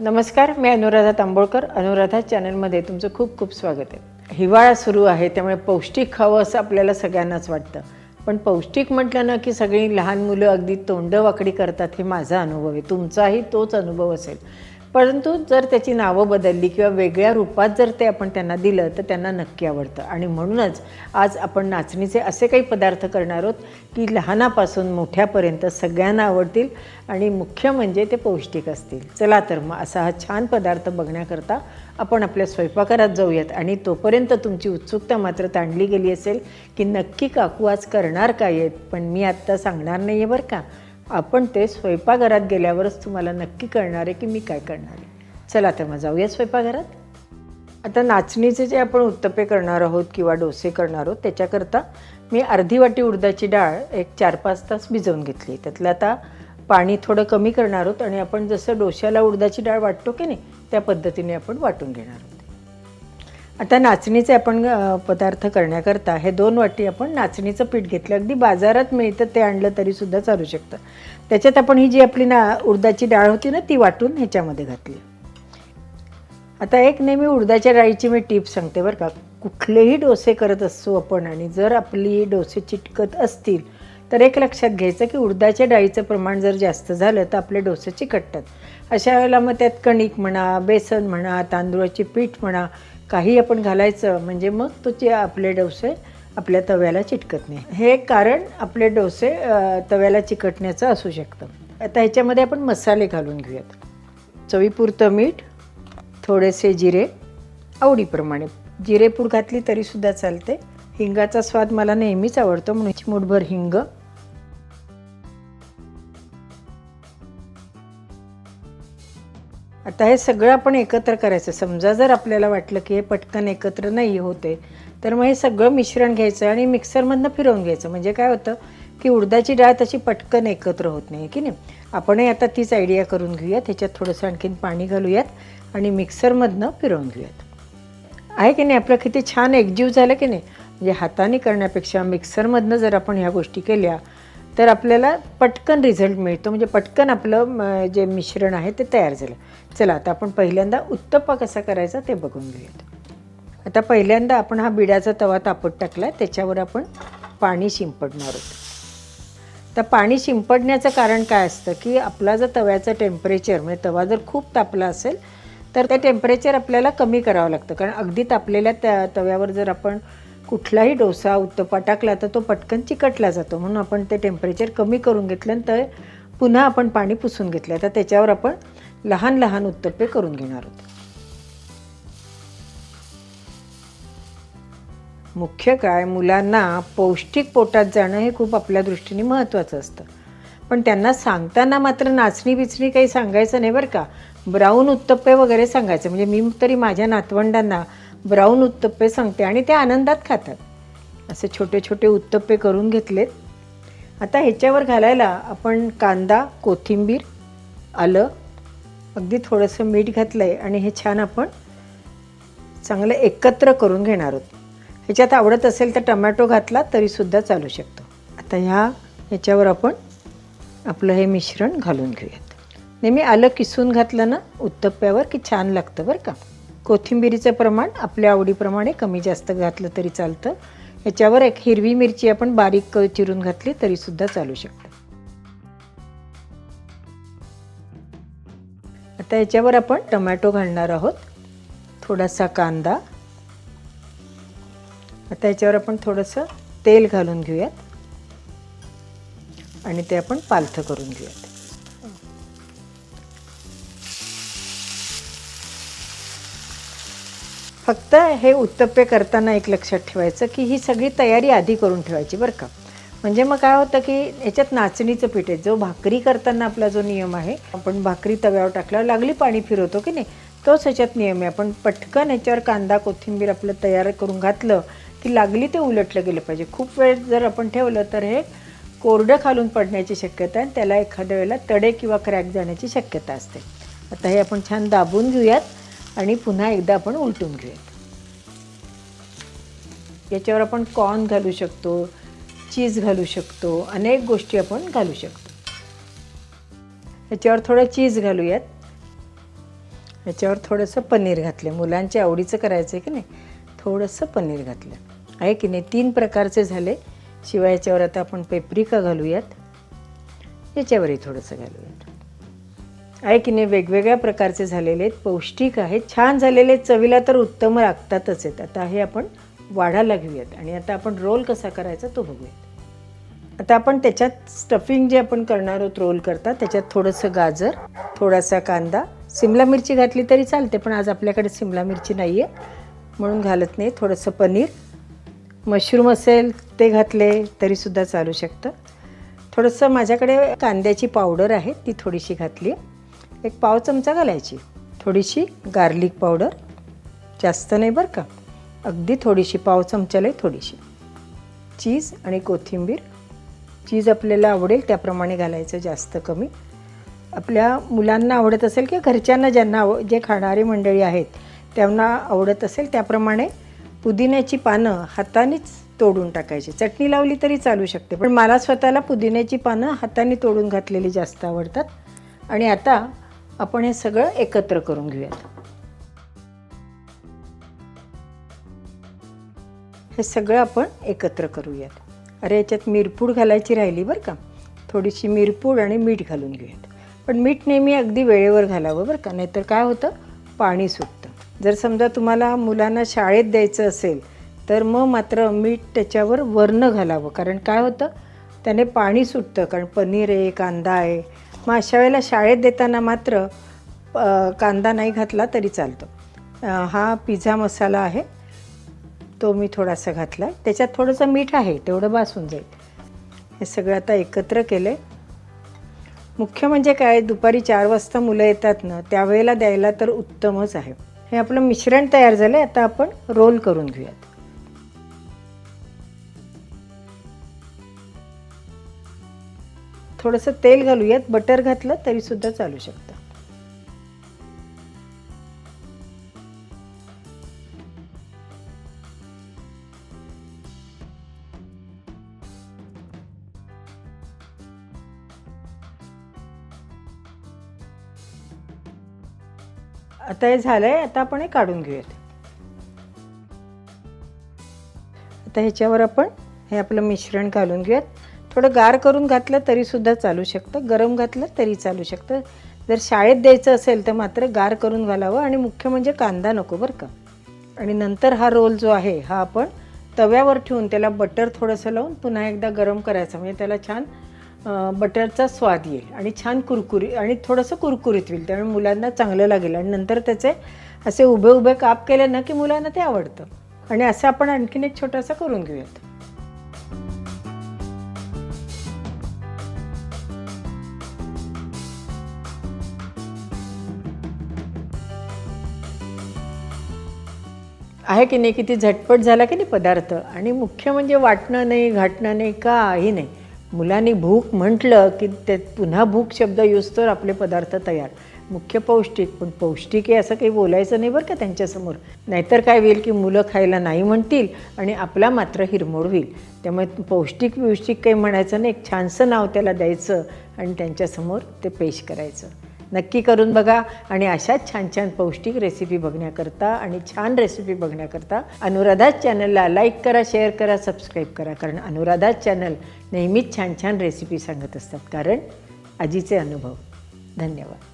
नमस्कार मी अनुराधा तांबोळकर अनुराधा चॅनलमध्ये तुमचं खूप खूप स्वागत आहे. हिवाळा सुरू आहे त्यामुळे पौष्टिक खावं असं आपल्याला सगळ्यांनाच वाटतं. पण पौष्टिक म्हटलं ना की सगळी लहान मुलं अगदी तोंड वाकडी करतात हे माझा अनुभव आहे. तुमचाही तोच अनुभव असेल. परंतु जर त्याची नावं बदलली किंवा वेगळ्या रूपात जर ते आपण त्यांना दिलं तर त्यांना नक्की आवडतं. आणि म्हणूनच आज आपण नाचणीचे असे काही पदार्थ करणार आहोत की लहानापासून मोठ्यापर्यंत सगळ्यांना आवडतील आणि मुख्य म्हणजे ते पौष्टिक असतील. चला तर मग असा हा छान पदार्थ बघण्याकरता आपण आपल्या स्वयंपाकघरात जाऊयात आणि तोपर्यंत तुमची उत्सुकता मात्र ताणली गेली असेल की नक्की काकू आज करणार काय आहेत पण मी आत्ता सांगणार नाही आहे बरं का. आपण ते स्वयंपाकघरात गेल्यावरच तुम्हाला नक्की कळणार आहे की मी काय करणार आहे. चला तर मग जाऊया स्वयंपाकघरात. आता नाचणीचे जे आपण उत्तपे करणार आहोत किंवा डोसे करणार आहोत त्याच्याकरता मी अर्धी वाटी उडदाची डाळ एक चार पाच तास भिजवून घेतली. त्यातलं आता पाणी थोडं कमी करणार आहोत आणि आपण जसं डोश्याला उडदाची डाळ वाटतो की नाही त्या पद्धतीने आपण वाटून घेणार आहोत. आता नाचणीचे आपण पदार्थ करण्याकरता हे दोन वाटी आपण नाचणीचं पीठ घेतलं. अगदी बाजारात मिळतं ते आणलं तरीसुद्धा चालू शकतं. त्याच्यात आपण ही जी आपली ना उडदाची डाळ होती ना ती वाटून ह्याच्यामध्ये घातली. आता एक नेहमी उडदाच्या डाळीची मी टीप सांगते बरं का. कुठलेही डोसे करत असतो आपण आणि जर आपली डोसे चिटकत असतील तर एक लक्षात घ्यायचं की उडदाच्या डाळीचं प्रमाण जर जास्त झालं तर आपले डोसे चिकटतात. अशा वेळेला मग त्यात कणिक म्हणा बेसन म्हणा तांदूळाची पीठ म्हणा काही आपण घालायचं म्हणजे मग तो आपले डोसे आपल्या तव्याला चिटकत नाही. हे एक कारण आपले डोसे तव्याला चिकटण्याचं असू शकतं. आता ह्याच्यामध्ये आपण मसाले घालून घेऊयात. चवीपुरतं मीठ थोडेसे जिरे आवडीप्रमाणे. जिरेपूड घातली तरीसुद्धा चालते. हिंगाचा स्वाद मला नेहमीच आवडतो म्हणून. चिमूटभर हिंग आता हे सगळं आपण एकत्र करायचं. समजा जर आपल्याला वाटलं की हे पटकन एकत्र नाही होते तर मग हे सगळं मिश्रण घ्यायचं आणि मिक्सरमधनं फिरवून घ्यायचं. म्हणजे काय होतं की उडदाची डाळ तशी पटकन एकत्र होत नाही की नाही? आपणही आता तीच आयडिया करून घेऊयात. ह्याच्यात थोडंसं आणखीन पाणी घालूयात आणि मिक्सरमधनं फिरवून घेऊयात. आहे की नाही? आपलं किती छान एकजीव झालं की नाही? म्हणजे हाताने करण्यापेक्षा मिक्सरमधनं जर आपण ह्या गोष्टी केल्या तर आपल्याला पटकन रिझल्ट मिळतो. म्हणजे पटकन आपलं म, जे मिश्रण आहे ते तयार झालं. चला आता आपण पहिल्यांदा उत्तप्पा कसा करायचा ते बघून घेऊयात. आता पहिल्यांदा आपण हा बिड्याचा तवा तापत टाकला त्याच्यावर आपण पाणी शिंपडणार आहोत. तर पाणी शिंपडण्याचं कारण काय असतं की आपला जर तव्याचं टेम्परेचर म्हणजे तवा जर खूप तापला असेल तर ते टेम्परेचर आपल्याला कमी करावं लागतं. कारण अगदी तापलेल्या त्या तव्यावर जर आपण कुठलाही डोसा उत्तप्पा टाकला तर तो पटकन चिकटला जातो. म्हणून आपण ते टेम्परेचर कमी करून घेतल्यानंतर पुन्हा आपण पाणी पुसून घेतलं. तर त्याच्यावर आपण लहान लहान उत्तप्पे करून घेणार आहोत. मुख्य काय? मुलांना पौष्टिक पोटात जाणं हे खूप आपल्या दृष्टीने महत्त्वाचं असतं. पण त्यांना सांगताना मात्र नाचणी बिचणी काही सांगायचं नाही बरं का. ब्राऊन उत्तप्पे वगैरे सांगायचं. म्हणजे मी तरी माझ्या नातवंडांना ब्राऊन उत्तप्पे सांगते आणि ते आनंदात खातात. असे छोटे छोटे उत्तप्पे करून घेतलेत. आता ह्याच्यावर घालायला आपण कांदा कोथिंबीर आलं अगदी थोडंसं मीठ घातलं आहे आणि हे छान आपण चांगलं एकत्र करून घेणार आहोत. ह्याच्यात आवडत असेल तर टमॅटो घातला तरीसुद्धा चालू शकतो. आता ह्या ह्याच्यावर आपण आपलं हे मिश्रण घालून घेऊयात. नेहमी आलं किसून घातलं ना उत्तप्प्यावर की छान लागतं बरं का? कोथिंबिरीचं प्रमाण आपल्या आवडीप्रमाणे कमी जास्त घातलं तरी चालतं. याच्यावर एक हिरवी मिरची आपण बारीक चिरून घातली तरीसुद्धा चालू शकतं. आता याच्यावर आपण टमॅटो घालणार आहोत. थोडासा कांदा. आता याच्यावर आपण थोडंसं तेल घालून घेऊयात. आणि ते आपण पालथं करून घेऊयात. फक्त हे उत्तप्पे करताना एक लक्षात ठेवायचं की ही सगळी तयारी आधी करून ठेवायची बरं का. म्हणजे मग काय होतं की याच्यात नाचणीचं पीठ आहे. जो भाकरी करताना आपला जो नियम आहे आपण भाकरी तव्यावर टाकल्यावर लागली पाणी फिरवतो की नाही तोच ह्याच्यात नियम आहे. आपण पटकन ह्याच्यावर कांदा कोथिंबीर आपलं तयार करून घातलं की लागली ते उलटलं गेलं पाहिजे. खूप वेळ जर आपण ठेवलं तर हे कोरडं खालून पडण्याची शक्यता आहे. आणि त्याला एखाद्या वेळेला तडे किंवा क्रॅक जाण्याची शक्यता असते. आता हे आपण छान दाबून घेऊयात. आणि पुन्हा एकदा आपण उलटून घेऊयात याच्यावर आपण कॉर्न घालू शकतो चीज घालू शकतो अनेक गोष्टी आपण घालू शकतो. याच्यावर थोडं चीज घालूयात. याच्यावर थोडंसं पनीर घातलं मुलांच्या आवडीचं करायचं आहे की नाही? थोडंसं पनीर घातलं. आहे की नाही? तीन प्रकारचे झाले. शिवाय याच्यावर आता आपण पेपरिका घालूयात. याच्यावरही थोडंसं घालूयात. आहे की नाही वेगवेगळ्या प्रकारचे झालेले आहेत पौष्टिक आहेत छान झालेले आहेत चवीला तर उत्तम लागतातच आहेत. आता हे आपण वाढायला घेऊयात आणि आता आपण रोल कसा करायचा तो बघूयात. आता आपण त्याच्यात स्टफिंग जे आपण करणार आहोत रोल करता त्याच्यात थोडंसं गाजर थोडासा कांदा सिमला मिरची घातली तरी चालते पण आज आपल्याकडे सिमला मिरची नाही आहे म्हणून घालत नाही. थोडंसं पनीर मशरूम असेल ते घातले तरीसुद्धा चालू शकतं. थोडंसं माझ्याकडे कांद्याची पावडर आहे ती थोडीशी घातली. एक पाव चमचा घालायची. थोडीशी गार्लिक पावडर जास्त नाही बरं का? अगदी थोडीशी पाव चमच्याला थोडीशी. चीज आणि कोथिंबीर. चीज आपल्याला आवडेल त्याप्रमाणे घालायचं जास्त कमी. आपल्या मुलांना आवडत असेल किंवा घरच्यांना ज्यांना आव जे खाणारी मंडळी आहेत त्यांना आवडत असेल त्याप्रमाणे पुदिन्याची पानं हातानेच तोडून टाकायची. चटणी लावली तरी चालू शकते पण मला स्वतःला पुदिन्याची पानं हाताने तोडून घातलेली जास्त आवडतात. आणि आता आपण हे सगळं एकत्र करून घेऊयात. हे सगळं आपण एकत्र करूयात. अरे याच्यात मिरपूड घालायची राहिली बरं का? थोडीशी मिरपूड आणि मीठ घालून घेऊयात. पण मीठ नेहमी अगदी वेळेवर घालावं बरं का? नाहीतर काय होतं? पाणी सुटतं. जर समजा तुम्हाला मुलांना शाळेत द्यायचं असेल तर मग मात्र मीठ त्याच्यावर वरनं घालावं. कारण काय होतं? त्याने पाणी सुटतं. कारण पनीर आहे कांदा आहे मग अशा वेळेला शाळेत देताना मात्र कांदा नाही घातला तरी चालतो. हा पिझ्झा मसाला आहे. तो मी थोडासा घातला आहे त्याच्यात थोडंसं मीठ आहे तेवढं बासून जाईल. हे सगळं आता एकत्र केलं आहे मुख्य म्हणजे काय दुपारी चार वाजता मुलं येतात ना त्यावेळेला द्यायला तर उत्तमच आहे. हे आपलं मिश्रण तयार झालं आहे आता आपण रोल करून घेऊयात. थोडंसं तेल घालूयात बटर घातलं तरीसुद्धा चालू शकतं. आता हे झालंय आता आपण हे काढून घेऊयात. आता ह्याच्यावर आपण हे आपलं मिश्रण घालून घेऊयात. थोडं गार करून घातलं तरीसुद्धा चालू शकतं गरम घातलं तरी चालू शकतं. जर शाळेत द्यायचं असेल तर मात्र गार करून घालावं आणि मुख्य म्हणजे कांदा नको बरं का. आणि नंतर हा रोल जो आहे हा आपण तव्यावर ठेवून त्याला बटर थोडंसं लावून पुन्हा एकदा गरम करायचं म्हणजे त्याला छान बटरचा स्वाद येईल आणि छान कुरकुरी आणि थोडंसं कुरकुरीत होईल त्यामुळे मुलांना चांगलं लागेल. आणि नंतर त्याचे असे उभे उभे काप केले ना की मुलांना ते आवडतं. आणि असं आपण आणखीन एक छोटासा करून घेऊयात. आहे की नाही किती झटपट झाला की नाही पदार्थ? आणि मुख्य म्हणजे वाटणं नाही घाटणं नाही काही नाही. मुलांनी भूक म्हटलं की ते पुन्हा भूक शब्द यूज तर आपले पदार्थ तयार. मुख्य पौष्टिक पण पौष्टिक आहे असं काही बोलायचं नाही बरं का त्यांच्यासमोर. नाहीतर काय होईल की मुलं खायला नाही म्हणतील आणि आपला मात्र हिरमोड होईल. त्यामुळे पौष्टिक विष्टिक काही म्हणायचं नाही एक छानसं नाव त्याला द्यायचं आणि त्यांच्यासमोर ते पेश करायचं. नक्की करून बघा आणि अशाच छान छान पौष्टिक रेसिपी बघण्याकरता आणि छान रेसिपी बघण्याकरता अनुराधाच चॅनलला लाईक करा शेअर करा सबस्क्राईब करा. कारण अनुराधाच चॅनल नेहमीच छान छान रेसिपी सांगत असतात. कारण आजीचे अनुभव. धन्यवाद.